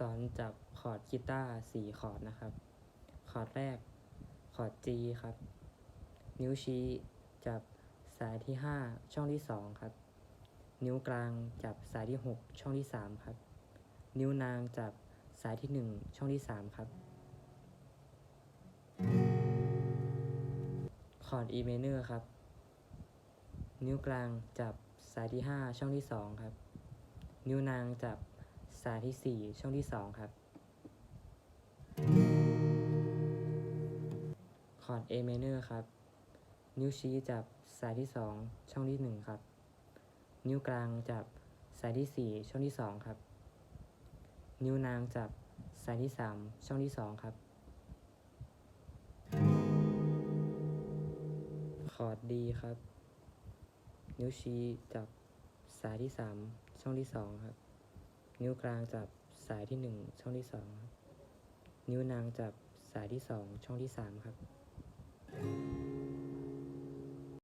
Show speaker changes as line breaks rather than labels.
สอนจับคอร์ดกีตาร์สี่คอร์ดนะครับ คอร์ดแรก คอร์ด G ครับ นิ้วชี้จับสายที่ 5 ช่องที่ 2 ครับ นิ้วกลางจับสายที่ 6 ช่องที่ 3 ครับ นิ้วนางจับสายที่ 1 ช่องที่ 3 ครับ คอร์ด E minor ครับ นิ้วกลางจับสายที่ 5 ช่องที่ 2 ครับ นิ้วนางจับ สายที่ 4 ช่องที่ 2 ครับ คอร์ด A minor ครับ นิ้วชี้จับสายที่ 2 ช่องที่ 1 ครับ นิ้วกลางจับสายที่ 4 ช่องที่ 2 ครับ นิ้วนางจับสายที่ 3 ช่องที่ 2 ครับ คอร์ด D ครับ นิ้วชี้จับสายที่ 3 ช่องที่ 2 ครับ นิ้วกลางจับสายที่ 1 ช่องที่2นิ้วนางจับสายที่ 2 ช่องที่ 3 ครับ